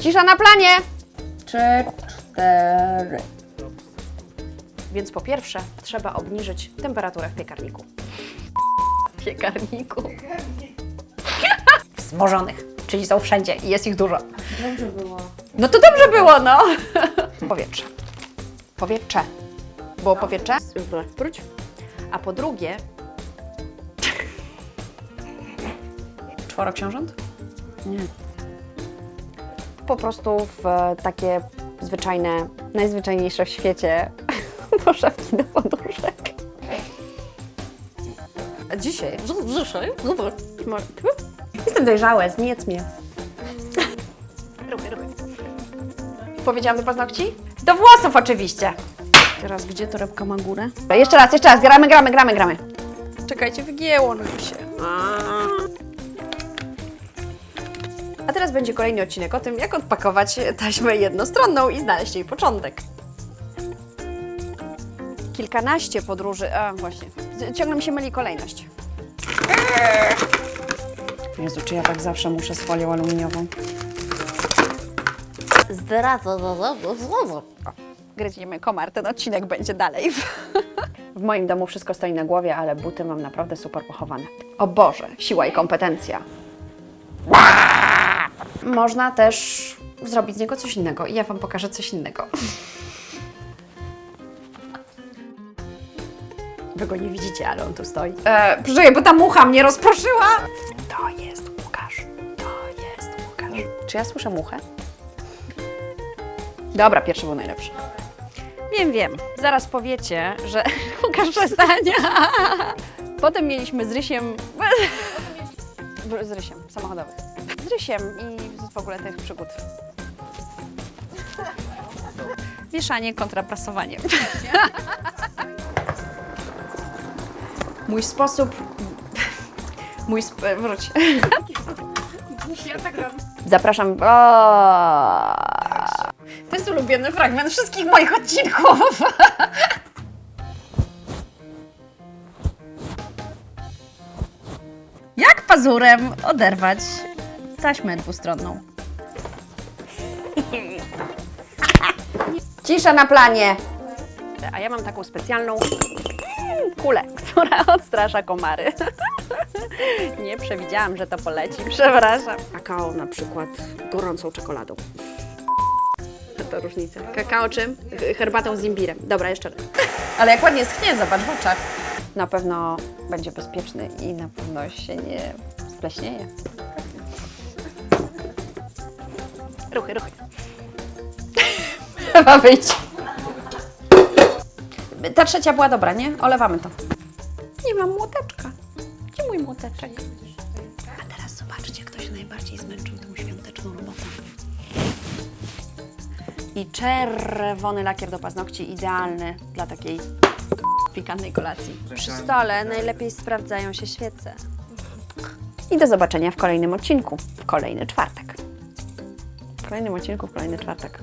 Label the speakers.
Speaker 1: Cisza na planie! Trzy, cztery. Więc po pierwsze trzeba obniżyć temperaturę w piekarniku. Piekarniku. Wzmożonych, czyli są wszędzie i jest ich dużo.
Speaker 2: Dobrze było.
Speaker 1: No to dobrze było, no. Powietrze. Powietrze. Było powietrze?
Speaker 2: Dobra, wróć.
Speaker 1: A po drugie... Czworoksiążąt?
Speaker 2: Nie.
Speaker 1: Po prostu w e, takie zwyczajne, najzwyczajniejsze w świecie poszewki do poduszek.
Speaker 2: A dzisiaj? Dzisiaj? Zobacz.
Speaker 1: Jestem dojrzałe, zniec mnie. Ruchy, ruchy. Powiedziałam do paznokci? Do włosów oczywiście.
Speaker 2: Teraz gdzie torebka ma górę?
Speaker 1: Jeszcze raz, jeszcze raz, gramy, gramy, gramy, gramy.
Speaker 2: Czekajcie, wygięło nam się.
Speaker 1: A teraz będzie kolejny odcinek o tym, jak odpakować taśmę jednostronną i znaleźć jej początek. Kilkanaście podróży, a właśnie, ciągle mi się myli kolejność.
Speaker 2: Jezu, czy ja tak zawsze muszę z folią aluminiową?
Speaker 1: Zdradzę, Gryziemy komar, ten odcinek będzie dalej. W moim domu wszystko stoi na głowie, ale buty mam naprawdę super pochowane. O Boże, siła i kompetencja. Można też zrobić z niego coś innego i ja Wam pokażę coś innego. Wy go nie widzicie, ale on tu stoi. E, bo ta mucha mnie rozproszyła. To jest Łukasz. To jest Łukasz. Czy ja słyszę muchę? Dobra, pierwszy był najlepszy. Wiem, wiem. Zaraz powiecie, że Łukasz przestanie. Potem mieliśmy z Rysiem... Z Rysiem, samochodowy. Z Rysiem i w ogóle tych przygód. Wieszanie kontra prasowanie. Mój sposób... Mój... Sp... Wróć. Zapraszam... O... To jest ulubiony fragment wszystkich moich odcinków. Pazurem oderwać taśmę dwustronną? Cisza na planie. A ja mam taką specjalną kulę, która odstrasza komary. Nie przewidziałam, że to poleci. Przepraszam.
Speaker 2: Kakao na przykład gorącą czekoladą.
Speaker 1: To różnica. Kakao czym? Herbatą z imbirem. Dobra, jeszcze raz. Ale jak ładnie schnie, zobacz w oczach. Na pewno będzie bezpieczny i na pewno się nie spleśnieje. Ruchy, ruchy. Trzeba wyjść. Ta trzecia była dobra, nie? Olewamy to. Nie mam młoteczka. Gdzie mój młoteczek? A teraz zobaczcie, kto się najbardziej zmęczył tą świąteczną robotą. I czerwony lakier do paznokci idealny dla takiej pikantnej kolacji. Przy stole najlepiej sprawdzają się świece. I do zobaczenia w kolejnym odcinku, w kolejny czwartek. W kolejnym odcinku, w kolejny czwartek.